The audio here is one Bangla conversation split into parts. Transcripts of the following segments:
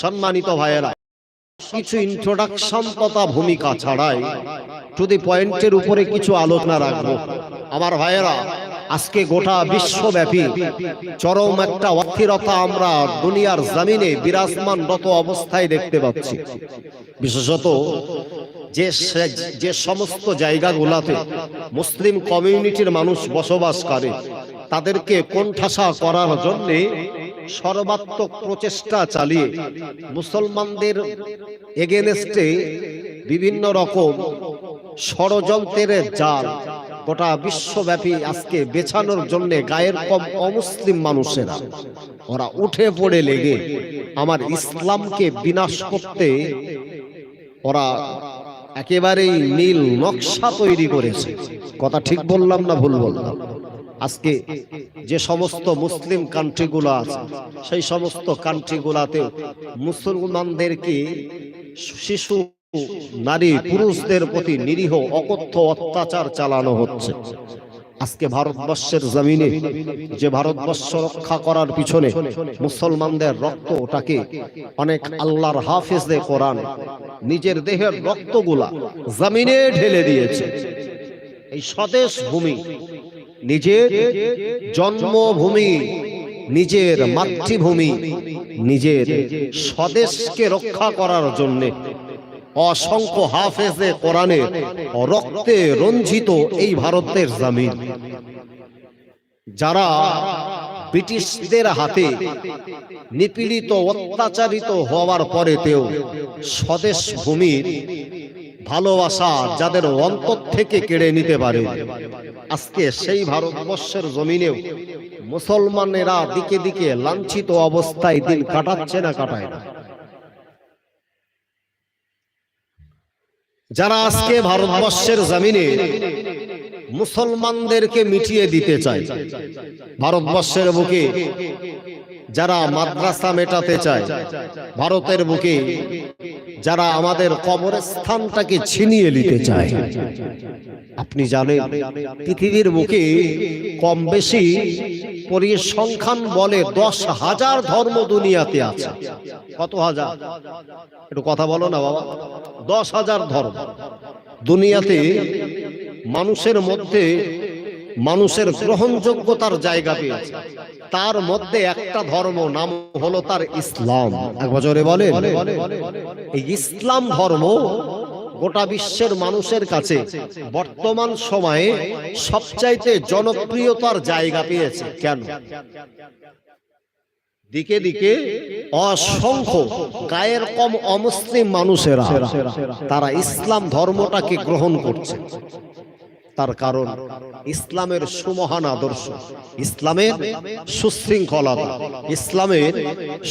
সম্মানিত ভাইয়েরা, কিছু ইন্ট্রোডাকশন তথা ভূমিকা ছাড়াই যদি পয়েন্টের উপরে কিছু আলোচনা রাখব। আমার ভাইয়েরা, আজকে গোটা বিশ্বব্যাপী চরম একটা অস্থিরতা আমরা দুনিয়ার জামিনে বিরাজমানরত অবস্থায় দেখতে পাচ্ছি। বিশেষত যে যে সমস্ত জায়গাগুলোতে মুসলিম কমিউনিটির মানুষ বসবাস করে, তাদেরকে কোণঠাসা করার জন্যে সর্বাত্মক প্রচেষ্টা চালিয়ে মুসলমানদের এগেনস্টে বিভিন্ন রকম ষড়যন্ত্রের জাল গোটা বিশ্বব্যাপী আজকে বেছানোর জন্য গায়ের কম অমুসলিম মানুষেরা, ওরা উঠে পড়ে লেগে আমার ইসলামকে বিনাশ করতে ওরা একেবারেই নীল নকশা তৈরি করেছে। কথা ঠিক বললাম না ভুল বললাম? আজকে যে সমস্ত মুসলিম কান্ট্রিগুলো আছে, সেই সমস্ত কান্ট্রিগুলাতে মুসলমানদেরকে শিশু, নারী, পুরুষদের প্রতি নিরীহ, অকথ্য অত্যাচার চালানো হচ্ছে। আজকে ভারতবর্ষের জমিনে যে ভারতবর্ষ রক্ষা করার পিছনে মুসলমানদের রক্ত, ওটাকে অনেক আল্লাহর হাফেজে কোরআন নিজের দেহের রক্তগুলা জমিনে ঢেলে দিয়েছে। এই স্বদেশ ভূমি নিজের জন্মভূমি নিজের মাতৃভূমি নিজের স্বদেশকে রক্ষা করার জন্যে। অসংখ্য হাফেজে কোরআনের রক্তে রঞ্জিত এই ভারতের জামিন। যারা ব্রিটিশদের হাতে নিপীড়িত অত্যাচারিত হওয়ার পরেতেও স্বদেশ ভূমির ভালোবাসা যাদের অন্তর থেকে কেড়ে নিতে পারে। আজকে সেই ভারতবর্ষের জমিনেও মুসলমানেরা দিকে দিকে লাঞ্ছিত অবস্থায় দিন কাটাচ্ছে না কাটায় না। যারা আজকে ভারতবর্ষের জমিনে মুসলমানদেরকে মিটিয়ে দিতে চায়, ভারতবর্ষের বুকে যারা মাদ্রাসা মেটাতে চায়, ভারতের বুকে যারা আমাদের কবরস্থানটাকে ছিনিয়ে নিতে চায়। আপনি জানেন, পৃথিবীর বুকে কম বেশি পরিসংখ্যান বলে দশ হাজার ধর্ম দুনিয়াতে আছে। কত হাজার? একটু কথা বলো না বাবা। দশ হাজার ধর্ম। দুনিয়াতে মানুষের মধ্যে মানুষের গ্রহণযোগ্যতার জায়গা পেয়েছে। তার মধ্যে একটা ধর্ম, নাম হলো তার ইসলাম। এক বছরে বলে এই ইসলাম ধর্ম গোটা বিশ্বের মানুষের কাছে বর্তমান সময়ে সবচাইতে জনপ্রিয়তার জায়গা পেয়েছে। কেন? দিকে দিকে অসংখ্য গায়ের কম অমুসলিম মানুষেরা তারা ইসলাম ধর্মটাকে গ্রহণ করছে। তার কারণ ইসলামের সুমহান আদর্শ। ইসলামের সুশৃঙ্খলা ইসলামের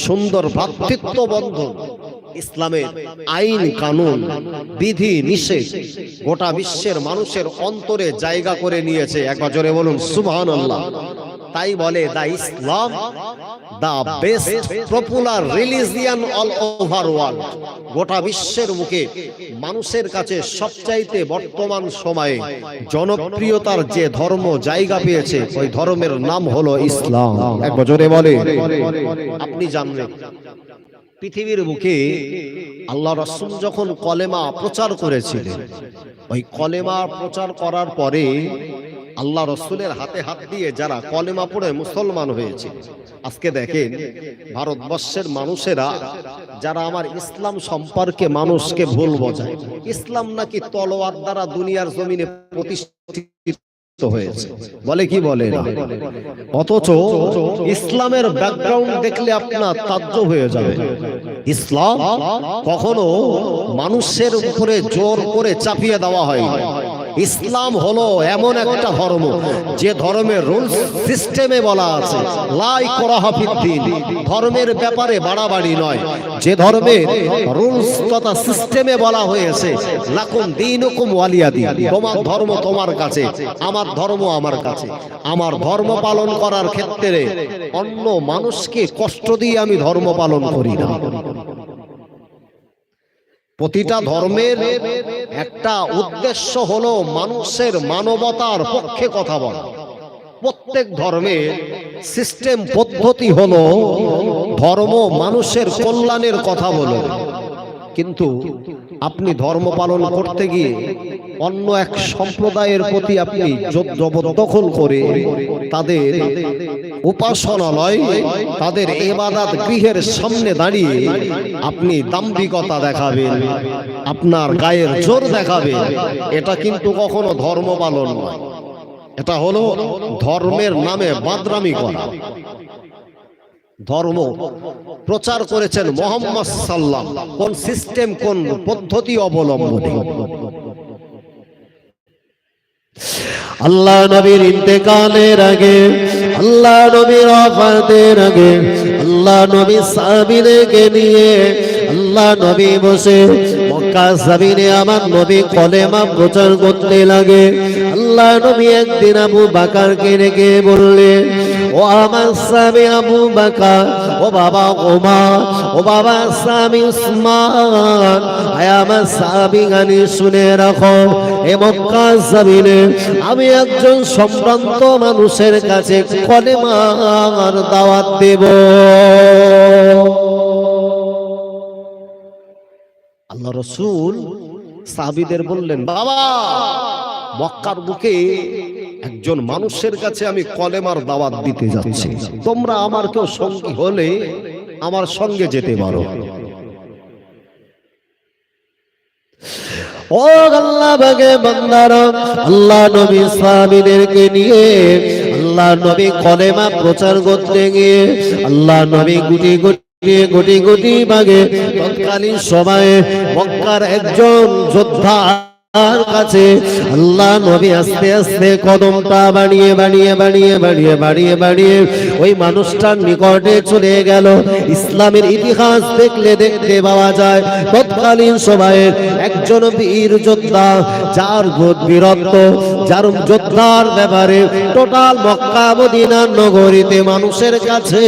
সুন্দর ভ্রাতৃত্ব বন্ধন ইসলামের আইন কানুন, বিধি নিষেধ গোটা বিশ্বের মানুষের অন্তরে জায়গা করে নিয়েছে। এক জোরে বলুন সুবহান আল্লাহ তাই বলে the Islam the best popular religion all over world গোটা বিশ্বের মুখে মানুষের কাছে সবচাইতে বর্তমান সময়ে জনপ্রিয়তার যে ধর্ম জায়গা পেয়েছে ওই ধর্মের নাম হলো ইসলাম। এক বছরে বলে। আপনি জানবেন পৃথিবীর বুকে আল্লাহ রসুল যখন কলেমা প্রচার করেছিলেন ওই কলেমা প্রচার করার পরে আল্লাহ রসুলের হাতে হাত দিয়ে যারা কলেমা পড়ে মুসলমান হয়েছে। আজকে দেখেন, ভারতবর্ষের মানুষেরা যারা আমার ইসলাম সম্পর্কে মানুষকে ভুল বোঝায়, ইসলাম নাকি তলোয়ার দ্বারা দুনিয়ার জমিনে প্রতিষ্ঠিত হয়েছে। বলে কি বলে? অথচ ইসলামের ব্যাকগ্রাউন্ড দেখলে আপনার তাজ্য হয়ে যাবে। ইসলাম কখনো মানুষের উপরে জোর করে চাপিয়ে দেওয়া হয় ইসলাম হলো এমন একটা ধর্ম, যে ধর্মের রুলস, সিস্টেমে বলা আছে। লাই করা হাফিদ্দিন ধর্মের ব্যাপারে বাড়াবাড়ি নয়। যে ধর্মের রুলস তথা সিস্টেমে বলা হয়েছে, লাকুম দিন হুকুম ওয়ালিয়াদি তোমার ধর্ম তোমার কাছে, আমার ধর্ম আমার কাছে। আমার ধর্ম পালন করার ক্ষেত্রে অন্য মানুষকে কষ্ট দিয়ে আমি ধর্ম পালন করি না। প্রতিটা ধর্মের একটা উদ্দেশ্য হলো মানুষের মানবতার পক্ষে কথা বলা। প্রত্যেক ধর্মে সিস্টেম পদ্ধতি হলো ধর্ম মানুষের কল্যাণের কথা বলে। কিন্তু আপনি ধর্ম পালন করতে গিয়ে অন্য এক সম্প্রদায়ের প্রতি আপনি জবরদখল করে তাদের উপাসনালয়, তাদের এবাদাত গৃহের সামনে দাঁড়িয়ে আপনি দাম্ভিকতা দেখাবেন, আপনার গায়ের জোর দেখাবেন। এটা কিন্তু কখনো ধর্ম পালন নয়। এটা হলো ধর্মের নামে বাদরামি করা। ধর্ম প্রচার করেছেন মোহাম্মদ সাল্লাম। কোন সিস্টেম, কোন পদ্ধতি অবলম্বনে? আল্লাহ নবীর ইন্তেকালের আগে, আল্লাহ নবীর অফাতের আগে, আল্লাহ নবী সাবিনেকে নিয়ে, আল্লাহ নবী বসে মক্কা সাবিনে আমার নবী কলেমা প্রচার করতে লাগে। আল্লাহ নবী একদিন আবু বাকারকে রেখে বললেন ও আমার স্বামী আবু বাকার, ও বাবা ওমা ও বাবা স্বামী উসমান। আয় আমার স্বামী গানি শুনে রাখো, এ মক্কা জামিনে আমি একজন সম্ভ্রান্ত মানুষের কাছে কলেমার দাওয়াত দেব। আল্লাহ রসুল সাহাবিদের বললেন, বাবা, মক্কার বুকে একজন মানুষের কাছে আমি কলেমার দাওয়াত দিতে যাচ্ছি। তোমরা আমার কেউ সঙ্গী হলে আমার সঙ্গে যেতে পারো। ও আল্লাহ বাগে বান্দার, আল্লাহ নবী সাহাবীদেরকে নিয়ে, আল্লাহ নবী কলেমা প্রচার করতে গিয়ে, আল্লাহ নবী গুটি গুটি গুটি গুটি ভাগে তৎকালীন সময়ে মক্কার একজন যোদ্ধা তার কাছে আল্লাহ নবী আস্তে আস্তে কদমটা বাড়িয়ে বাড়িয়ে বাড়িয়ে বাড়িয়ে বাড়িয়ে বাড়িয়ে ওই মানুষটার নিকটে চলে গেল। ইসলামের ইতিহাস দেখলে দেখতে পাওয়া যায়, তৎকালীন সময়ের একজন বীর যোদ্ধা, যার বীরত্ব যার যোদ্ধার ব্যাপারে টোটাল মক্কা, মদিনা নগরীতে মানুষের কাছে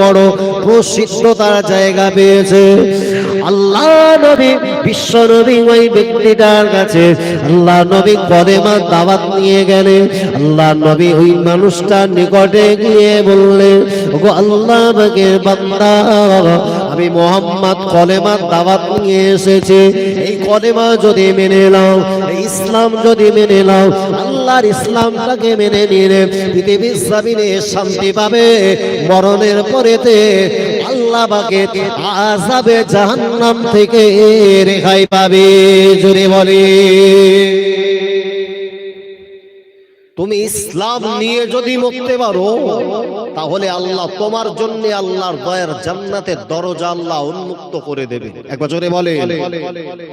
বড় প্রসিদ্ধতার জায়গা পেয়েছে। আল্লাহ নবী, বিশ্ব নবী ওই ব্যক্তিটার কাছে আল্লাহ নবী কলেমা দাওয়াত নিয়ে গেলে আল্লাহ নবী ওই মানুষটার নিকটে গিয়ে বললেন, ওগো আল্লাহ বান্দা, আমি মোহাম্মদ কলেমার দাওয়াত নিয়ে এসেছি। এই কলেমা যদি মেনে নাও ইসলাম যদি মেনে নাও, আল্লাহর ইসলামটাকে মেনে নিলে পৃথিবীর জমিনে শান্তি পাবে। মরণের পরেতে আল্লাহ বাকে আজাবে জাহান্নাম থেকে রেহাই পাবে। জোরে বলে। তুমি ইসলাম নিয়ে যদি মরতে পারো তাহলে আল্লাহ তোমার জন্য আল্লাহর দয়ের জান্নাতের দরজা আল্লাহ উন্মুক্ত করে দেবে। একবার বছরে বলে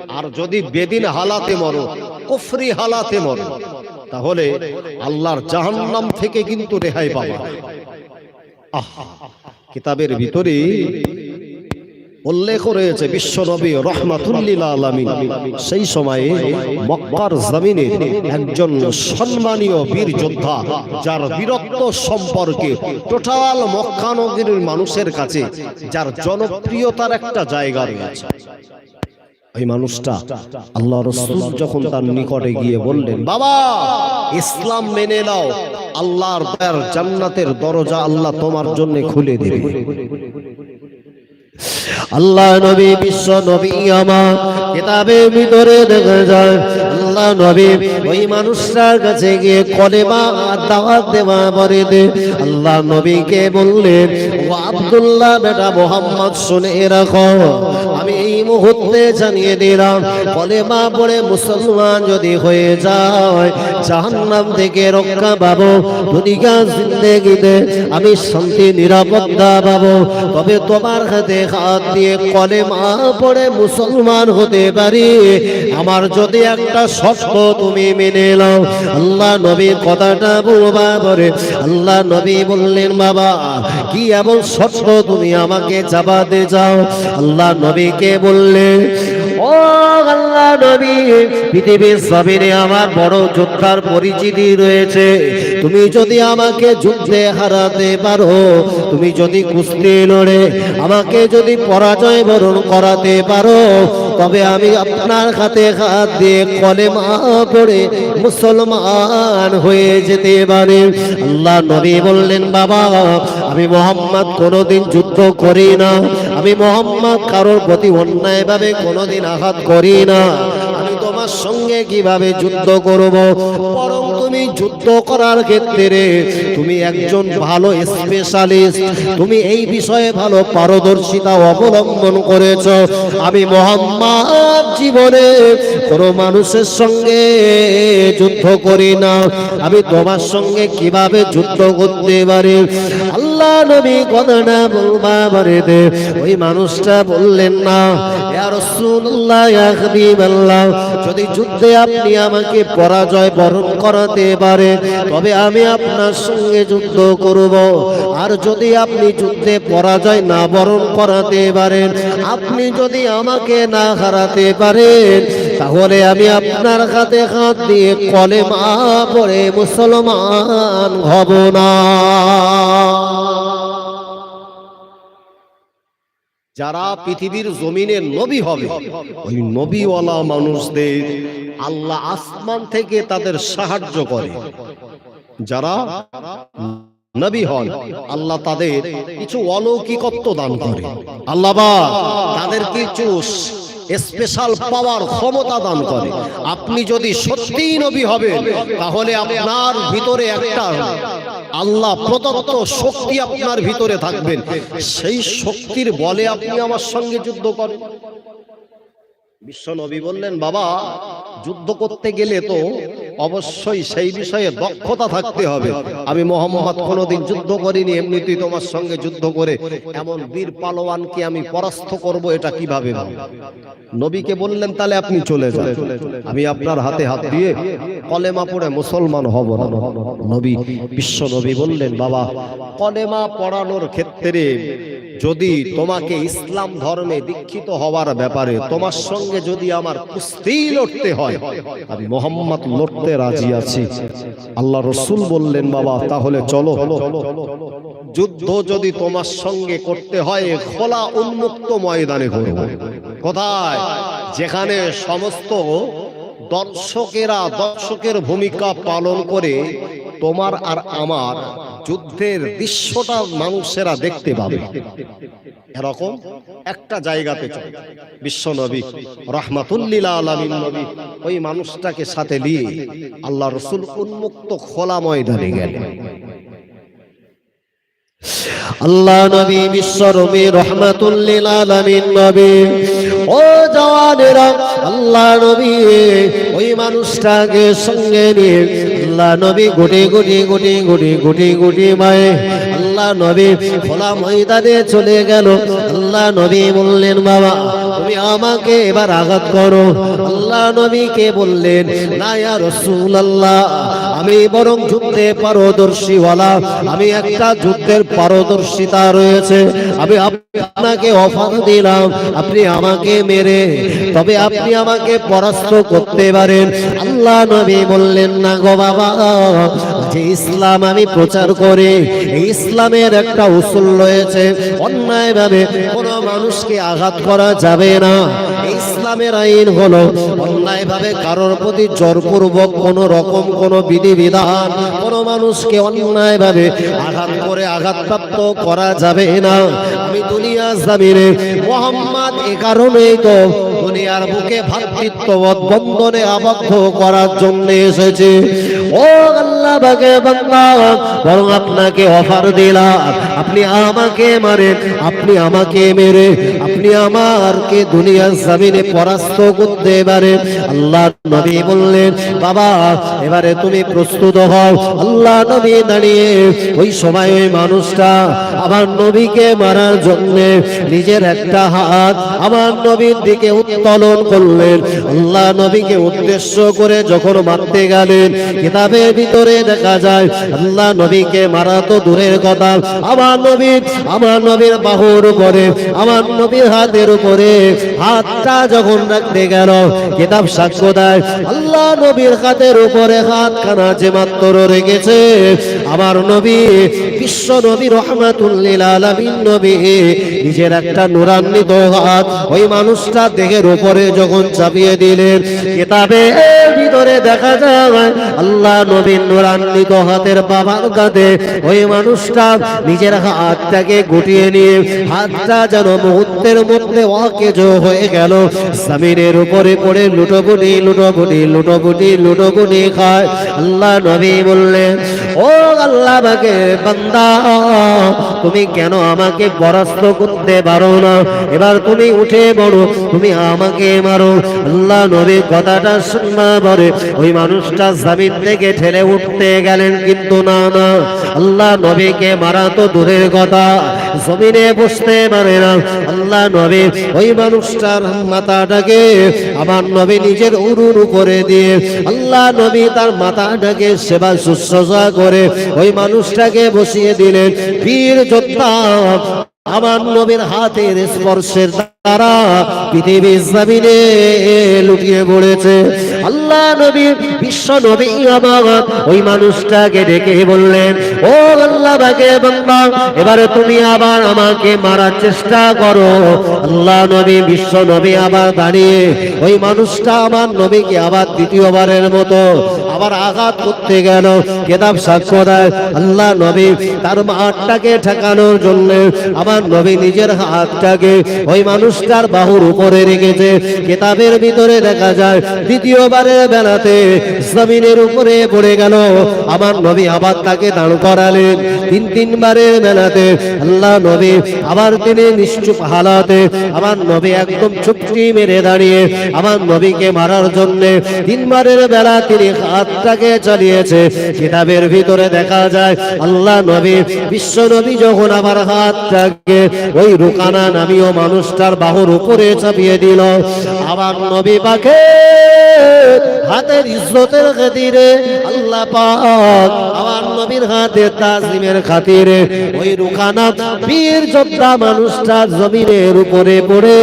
আর যদি বেদিন হালাতে মরো, কুফরি হালাতে মরো, তাহলে আল্লাহর জাহান্নাম থেকে কিন্তু রেহাই পাবা। আহ, কিতাবের ভিতরে উল্লেখ রয়েছে বিশ্ব নবী রহমাতুল্লিল আলামিন। সেই সময়ে মক্কার জমিনে একজন সম্মানীয় বীর যোদ্ধা, যার বীরত্ব সম্পর্কে টোটাল মক্কা নগরীর মানুষের কাছে, যার জনপ্রিয়তার একটা জায়গা রয়েছে। ওই মানুষটা আল্লাহ রসুল যখন তার নিকটে গিয়ে বললেন, বাবা, ইসলাম মেনে নাও, আল্লাহর দয়ার জান্নাতের দরজা আল্লাহ তোমার জন্য খুলে দেবে। আল্লাহ নবী বিশ্ব নবী আমার কিতাবের ভিতরে দেখা যায়, আল্লাহ নবী ওই মানুষটার কাছে গিয়ে কলেমা দাওয়াত দেওয়া পরে দে, আল্লাহ নবীকে বললেন, ও আব্দুল্লাহ বেটা মোহাম্মদ শুনে রাখো, আমি মুহূর্তে জানিয়ে দিলাম কলেমা পড়ে মুসলমান যদি হয়ে যায়, জাহান্নাম থেকে রক্ষা পাবো, দুনিয়া জিন্দেগিতে আমি শান্তি, নিরাপত্তা পাবো। তবে তোমার হাতে হাত দিয়ে কলেমা পড়ে, মুসলমান হতে পারি। আমার যদি একটা শর্ত তুমি মেনে নাও। আল্লাহ নবীর কথাটা বলবা পরে আল্লাহ নবী বললেন, বাবা, কি এমন শর্ত তুমি আমাকে চাপাতে যাও আল্লাহ নবীকে বললেন ও আল্লাহ নবী, পৃথিবীর সবিনে আমার বড় যোদ্ধার পরিচিতি রয়েছে। তুমি যদি আমাকে যুদ্ধে হারাতে পারো, তুমি যদি কুস্তি লড়ে আমাকে যদি পরাজয় বরণ করাতে পারো, তবে আমি আপনার হাতে হাত দিয়ে কলেমা পড়ে মুসলমান হয়ে যেতে পারে। আল্লাহ নবী বললেন, বাবা, আমি মোহাম্মদ কোনোদিন যুদ্ধ করি না। আমি মোহাম্মদ কারোর প্রতি অন্যায় ভাবে কোনোদিন আঘাত করি না। তোমার সঙ্গে কীভাবে যুদ্ধ করব? বরং তুমি যুদ্ধ করার ক্ষেত্রে তুমি একজন ভালো স্পেশালিস্ট তুমি এই বিষয়ে ভালো পারদর্শিতা অবলম্বন করেছ। আমি মোহাম্মদ জীবনে কোনো মানুষের সঙ্গে যুদ্ধ করি না। আমি তোমার সঙ্গে কীভাবে যুদ্ধ করতে পারি? আল্লাহ নবী কথাটা বলবা দে ওই মানুষটা বললেন, না যদি যুদ্ধে আপনি আমাকে পরাজয় বরণ করাতে পারে তবে আমি আপনার সঙ্গে যুদ্ধ করব। আর যদি আপনি যুদ্ধে পরাজয় না বরণ করাতে পারেন, আপনি যদি আমাকে না হারাতে পারেন তাহলে আমি আপনার হাতে হাত দিয়ে কলেমা পড়ে মুসলমান হব না। যারা পৃথিবীর জমিনে নবী হবে, ওই নবীওয়ালা মানুষদের আল্লাহ আসমান থেকে তাদের সাহায্য করে। যারা নবী হন, আল্লাহ তাদের কিছু অলৌকিকত্ব দান করে। আল্লাহ তাদের কিছু স্পেশাল পাওয়ার ক্ষমতা দান করে। আপনি যদি সত্যিই নবী হবেন, তাহলে আপনার ভিতরে একটা আল্লাহ প্রদত্ত শক্তি আপনার ভিতরে থাকবেন। সেই শক্তির বলে আপনি আমার সঙ্গে যুদ্ধ করেন। বিশ্ব নবী বললেন, বাবা, যুদ্ধ করতে গেলে তো অবশ্যই সেই বিষয়ে দক্ষতা থাকতে হবে। আমি মোহাম্মদ কোনোদিন যুদ্ধ করিনি, এমনিতেই তোমার সঙ্গে যুদ্ধ করে এমন বীর পালোয়ানকে আমি পরাস্ত করব, এটা কীভাবে নবীকে বললেন, তাহলে আপনি চলে যান। আমি আপনার হাতে হাত দিয়ে কলেমা পড়ে মুসলমান হব না। নবী, বিশ্ব নবী বললেন, বাবা, কলেমা পড়ানোর ক্ষেত্রে যদি তোমাকে ইসলাম ধর্মে দীক্ষিত হওয়ার ব্যাপারে তোমার সঙ্গে যদি আমার কুস্তি লড়তে হয় আমি মোহাম্মদ লড়তে রাজি আছি। আল্লাহ রসুল বললেন বাবা তাহলে চলো। যুদ্ধ যদি তোমার সঙ্গে করতে হয় খোলা উন্মুক্ত ময়দানে করব কোথায়? যেখানে সমস্ত দর্শকেরা দর্শকের ভূমিকা পালন করে তোমার আর আমার যুদ্ধের দৃশ্যটা মানুষেরা দেখতে পাবে। এরকম একটা জায়গাতে বিশ্ব নবী রহমাতুল্লিল নবী ওই মানুষটাকে সাথে নিয়ে আল্লাহ রসুল উন্মুক্ত খোলা ময়দানে গেলেন। আল্লাহ নবী বিশ্বরবি রহমাতুল্লিল আলামিন নবী, ও জওয়ানেরা, আল্লাহ নবী, ওই মানুষটাকে সঙ্গে নিয়ে আল্লাহ নবী গুটি গুটি গুটি গুটি গুটি গুটি মায়ে। আল্লাহ নবী খোলা ময়দানে চলে গেল। আল্লাহ নবী বললেন, বাবা, তুমি আমাকে এবার আঘাত করো। আল্লাহ নবীকে বললেন, না, ইয়া রাসূলুল্লাহ আমি বরং যুদ্ধে পারদর্শী ওয়ালা আমি একটা যুদ্ধের পারদর্শিতা রয়েছে। আমি আপনাকে অফার দিলাম, আপনি আমাকে মেরে, তবে আপনি আমাকে পরাস্ত করতে পারেন। আল্লাহ নবী বললেন, না গো বাবা যে ইসলাম আমি প্রচার করি ইসলামের একটা উসুল রয়েছে। অন্যায়ভাবে কোনো মানুষকে আঘাত করা যাবে না। ইসলামের আইন হলো অন্যায়ভাবে কারোর প্রতি জোরপূর্বক কোন রকম কোন বিধিবিধান, কোন মানুষকে অন্যায়ভাবে আঘাত করে আঘাতপ্রাপ্ত করা যাবে না। আমি দুনিয়া জামিনে মোহাম্মদ এ কারণেই তো দুনিয়ার বুকে ভাতৃত্ববোধ বন্ধনে আবদ্ধ করার জন্য এসেছে। ও আল্লাহ! বাগে বান্দা, বরং আপনাকে অফার দিলাম। আপনি আমাকে মারেন আপনি আমাকে মেরে, আপনি আমারকে দুনিয়ার জামিনে পরাস্ত করতে পারেন আল্লাহ নবী বললেন, বাবা, এবারে তুমি প্রস্তুত হও। আল্লাহ নবী দাঁড়িয়ে ওই সময় ওই মানুষটা আমার নবীকে মারার জন্য নিজের একটা হাত আমার নবীর দিকে উত্তোলন করলেন। আল্লাহ নবীকে উদ্দেশ্য করে যখন মারতে গেলেন, কিতাবের ভিতরে দেখা যায়। আল্লাহ নবীকে মারা তো দূরের কথা। আমার নবীর আমার নবীর বাহুর উপরে, আমার নবীর হাতের উপরে হাতটা যখন রাখতে গেল, কিতাব সাক্ষ্য দেয়, আল্লাহ নবীর হাতের উপরে হাত খানা যে মাত্র রেখেছে। আমার নবী, বিশ্ব নবী রহমাতুল্লিল আলামিন নবী, নিজের একটা নুরান্বিত হাত ওই মানুষটা দেহের উপরে যখন চাপিয়ে দিলেন, কিতাবে ভিতরে দেখা যায়, আল্লাহ নবীন নুরান্বিত হাতের বাবার কাঁধে ওই মানুষটা নিজের হাতটাকে গুটিয়ে নিয়ে হাতটা যেন মুহূর্তের মধ্যে অকেজ হয়ে গেল। জমিনের উপরে পড়ে লুটোপুটি লুটোপুটি লুটোপুটি লুটোপুটি খায়। আল্লাহ নবী বললেন ও আল্লাহ বাকে বান্দা, তুমি কেন আমাকে পরাস্ত করতে পারো না? এবার তুমি উঠে বড় তুমি আমাকে মারো। আল্লাহ নবী কথাটা শুনবা পরে ওই মানুষটা জামিন থেকে ঠেলে উঠতে গেলেন, কিন্তু না না। আল্লাহ নবীকে মারা তো দূরের কথা, জমিনে বসতে পারে না। আল্লাহ নবী ওই মানুষটার মাথাটাকে আমার নবী নিজের উরুর উপরে দিয়ে, আল্লাহ নবী তার মাথাটাকে সেবা শুশ্রূষা করে ওই মানুষটাকে বসিয়ে দিলেন। বীর যোদ্ধা, আমার নবীর হাতের স্পর্শের দ্বারা পৃথিবীর জমিনে লুটিয়ে পড়েছে। আল্লাহ নবী, বিশ্ব নবী আমার ওই মানুষটাকে ডেকে বললেন, ও আল্লাহ বাকে বান্দা, এবারে তুমি আবার আমাকে মারার চেষ্টা করো। আল্লাহ নবী, বিশ্ব নবী আবার দাঁড়িয়ে, ওই মানুষটা আমার নবীকে আবার দ্বিতীয়বারের মতো আবার আঘাত করতে গেল, কেতাব সাক্ষ্য আল্লাহ নবী তার হাতটাকে ঠেকানোর জন্য আমার নবী নিজের হাতটাকে ওই মানুষটার বাহুর উপরে রেখেছে। কেতাবের ভিতরে দেখা যায় দ্বিতীয়বারের বেলাতে জমিনের উপরে পড়ে গেল। আমার নবী আবার তাকে দাঁড় করালেন। তিন তিনবারের বেলাতে আল্লাহ নবী আবার তিনি নিশ্চুপ হালাতে আমার নবী একদম চুপটি মেরে দাঁড়িয়ে আমার নবীকে মারার জন্যে তিনবারের বেলা তিনি হাতটাকে চালিয়েছে। কিতাবের ভিতরে দেখা যায়, আল্লাহ নবী বিশ্ব নবী যখন আবার হাতটাকে ওই রুকানা নামীয় মানুষটার বাহুর উপরে চাপিয়ে দিল, আমার নবী পাখে হাতের ইজ্জতের খাতিরে আল্লাহ পাক আমার নবীর হাতে তাজিমের খাতিরে ওই রুকানা বীর যোদ্ধা মানুষটা জমিনের উপরে পড়ে।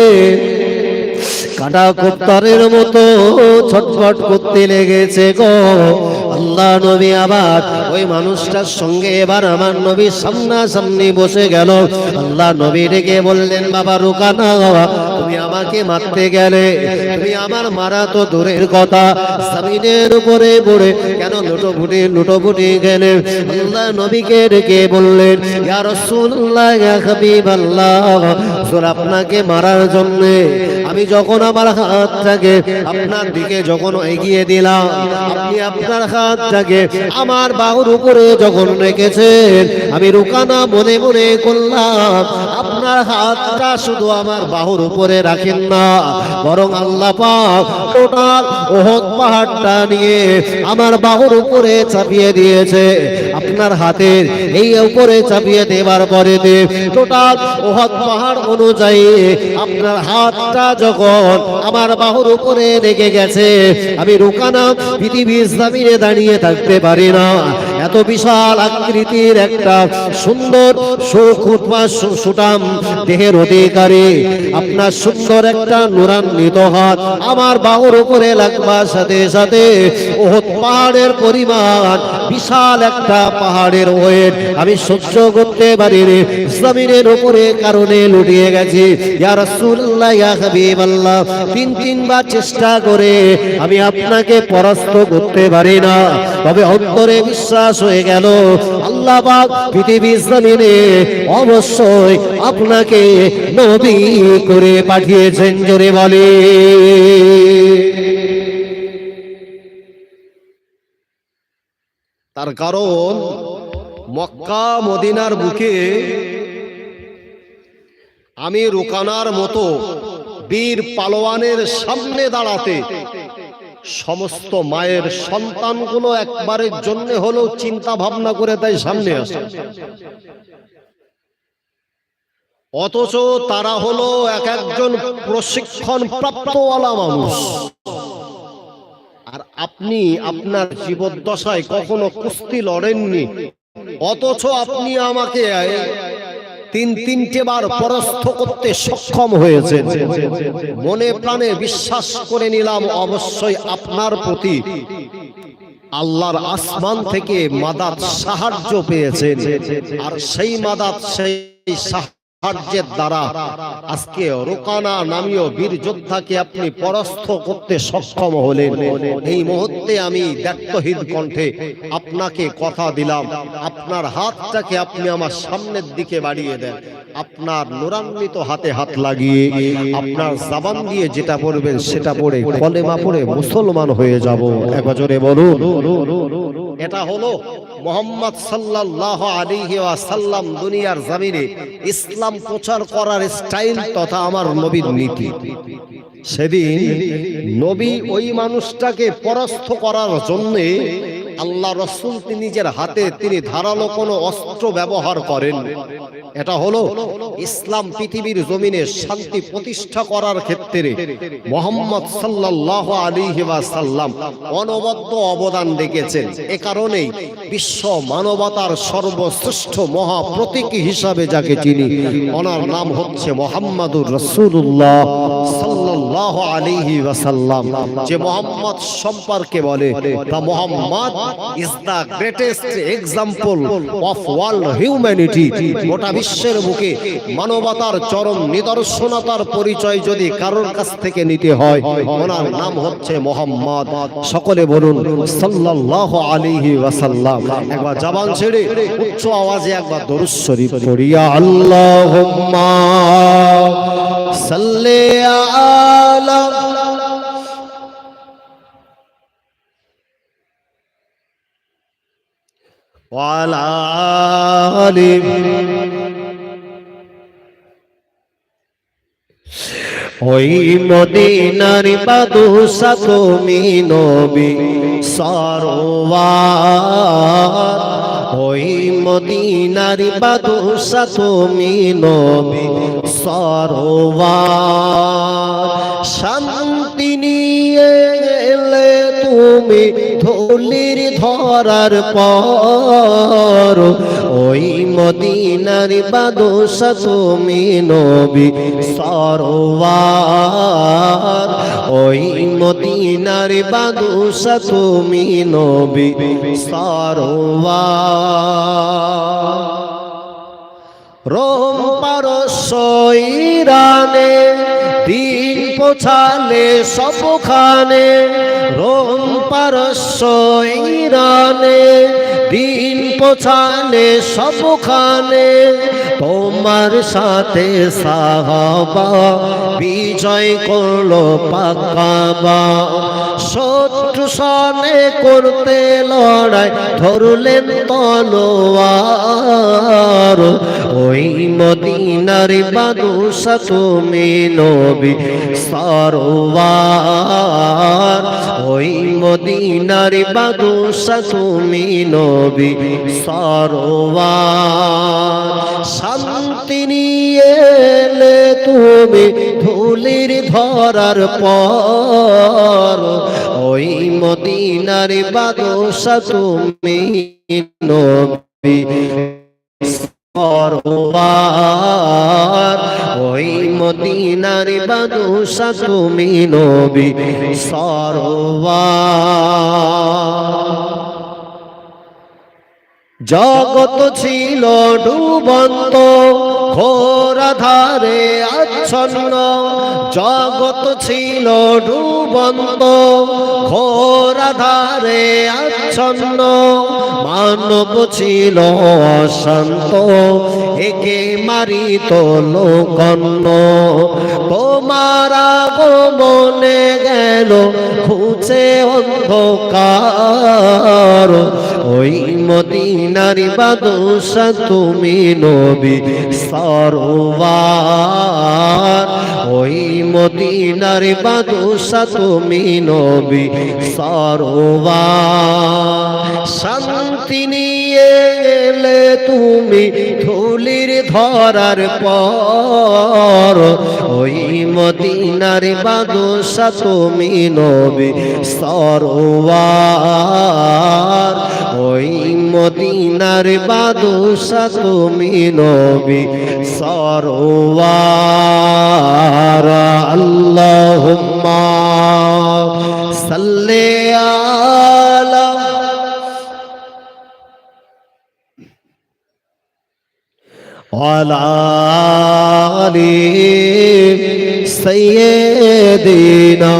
কাটা কুত্তারের মতো ছটফট করতে লেগেছে গো। আল্লাহ নবী আবার, ওই মানুষটার সঙ্গে এবার আমার নবী সামনা সামনাসামনি বসে গেল। আল্লাহ নবী ডেকে বললেন, বাবা রুকানা তুমি আমাকে মারতে গেলে, তুমি আমার মারা তো দূরের কথা, জমিনের উপরে পড়ে কেন লুটোপুটি লুটোপুটি গেলে? আল্লাহ নবীকে ডেকে বললেন, ইয়া রাসূলুল্লাহ, ইয়া হাবিবাল্লাহ হুজুর আপনাকে মারার জন্য, আমি যখন আমার হাতটাকে আপনার দিকে যখন এগিয়ে দিলাম, আপনি আপনার হাতটাকে আমার বাহুর উপরে যখন রেখেছেন, আমি রুকানা মনে মনে করলাম, আপনার হাতটা শুধু আমার বাহুর উপরে রাখেন না, বরং আল্লাহ পাক টোটাল ওহদ পাহাড়টা নিয়ে আমার বাহুর উপরে চাপিয়ে দিয়েছে। আপনার হাতের এই উপরে চাপিয়ে দেবার পরে টোটাল ওহদ পাহাড় অনুযায়ী আপনার হাতটা যখন আমার বাহুর উপরে রেখে গেছে, আমি রুকানা পৃথিবীর জমিনে দাঁড়িয়ে থাকতে পারি না। এত বিশাল আকৃতির একটা সুন্দর সুটাম দেহের অধিকারী। আপনার সুন্দর একটা নুরান্বিত হাত আমার বাহুর উপরে লাগবার সাথে সাথে ওহদ পাহাড়ের পরিমাণ, বিশাল একটা পাহাড়ের ওয়েট আমি সহ্য করতে পারি রে জমিনের উপরে কারণে লুটিয়ে গেছি। তিন, তিনবার চেষ্টা করে আমি আপনাকে পরাস্ত করতে পারি না। তবে অন্তরে বিশ্বাস হয়ে গেল। আল্লাহ পাক পৃথিবীর জমিনে অবশ্যই আপনাকে নবী করে পাঠিয়েছেন, জোরে বলে। তার কারণ মক্কা, মদিনার বুকে আমি রোকানার মতো বীর পালোয়ানের সামনে দাঁড়াতে সমস্ত মায়ের সন্তানগুলো একবারের জন্য হলেও চিন্তা ভাবনা করে তাই সামনে আসে। অথচ তারা হলো এক একজন প্রশিক্ষণ প্রাপ্তওয়ালা মানুষ। আর আপনি আপনার জীবদ্দশায় কখনো কুস্তি লড়েননি? অথচ আপনি আমাকে তিন তিনটে বার পরস্থ করতে সক্ষম হয়েছে। মনে প্রাণে বিশ্বাস করে নিলাম, অবশ্যই আপনার প্রতি আল্লাহর আসমান থেকে মাদাত সাহায্য পেয়েছে আর সেই মাদাত, সেই সাহায্য সাহায্যের দ্বারা আজকে রোকানা নামীয় বীর যোদ্ধাকে আপনি পরাস্ত করতে সক্ষম হলেন। এই মুহূর্তে আমি দায়িত্বহীন কণ্ঠে আপনাকে কথা দিলাম। আপনার হাতটাকে আপনি আমার সামনের দিকে বাড়িয়ে দেন। আপনার নুরান্বিত হাতে হাত লাগিয়ে আপনার জাবান দিয়ে যেটা পড়বেন সেটা পড়ে কলেমা পড়ে মুসলমান হয়ে যাব। একবার বলুন। এটা হলো মোহাম্মদ সাল্লাল্লাহু আলাইহি ওয়াসাল্লাম দুনিয়ার জমিনে ইসলাম প্রচার করার স্টাইল তথা আমার নবীর নীতি। সেদিন নবী ওই মানুষটাকে পরাস্ত করার জন্যে আল্লাহ রসুল নিজের হাতে তিনি ধারালো কোনো অস্ত্র ব্যবহার করেন। এটা হলো ইসলাম পৃথিবীর জমিনে শান্তি প্রতিষ্ঠা করার ক্ষেত্রে মোহাম্মদ সাল্লাহ আলিহি সাল্লাম অনবদ্য অবদান রেখেছেন। এ কারণেই বিশ্ব মানবতার সর্বশ্রেষ্ঠ মহা প্রতীক হিসাবে যাকে চিনি, ওনার নাম হচ্ছে মোহাম্মদুর রসুল্লাহ সাল্লাহ আলিহি ওয়াসাল্লাম। যে মোহাম্মদ সম্পর্কে বলে, তা Muhammad is the greatest example of world humanity গোটা বিশ্বের বুকে মানবতার চরম নিদর্শনতার পরিচয় যদি কারোর কাছ থেকে নিতে হয়, ওনার নাম হচ্ছে মোহাম্মদ। সকলে বলুন, সাল্লাল্লাহু আলাইহি ওয়াসাল্লাম। একবার জবান ছেড়ে, উচ্চ আওয়াজে একবার দরুদ শরীফ পড়িয়া, আল্লাহুম্মা সাল্লি আলা ওই মদিনার বাদুসা তুমি নবী সরোয়ার ওই মদিনার বাদুসা নবী সরোয়ার শান্তি নিয়ে এলে তুমি ধুলির ধরার পর ওই মদিনার বাদশা তুমি নবী সরোয়ার। ওই মদিনার বাদশা তুমি নবী সরোয়ার। রোম পারস্য ইরানে দিন পোছালে সবখানে রোম পারস্য ইরানে। দিন পোছালে সবখানে তোমার সাথে সাহাবা বিজয় করল পাকাবা। শত্রু সনে করতে লড়াই ধরলেন তলোয়ার। ওই মদিনার বাদুসা তুমি নবী সরোয়ার। ওই মদিনার বাদুসা তুমি নবী সরোয়ার। শান্তি নিয়ে এলে তুমি ধুলির ধরার পর, ওই মদিনার বাদশা তুমি ওই মদিনার বাদশা তুমি নবী সরোয়ার জগত ছিল ডুবন্ত ঘোরা ধারে আচ্ছন্ন জগত ছিল ডুবন্ত। ঘোরা ধারে আচ্ছন্ন, মানব ছিল অশান্ত। একে মারিত লোকন্ন তোমার আগমনে গেল খুঁজে অন্ধকার। ওই মদিনার বাদশা তুমি নবী সরোয়ার ওই মদিনার বাদশা তুমি নবী সরোয়ার শান্তি নিয়ে এলে তুমি ধুলির ধরার পর। ওই মদিনার বাদশা তুমি নবী সরোয়ার ওই মদিনার বাদশা তুমি নবী সরোয়ার আল্লাহুম্মা সাল্লি আলা আলা সাইয়্যিদিনা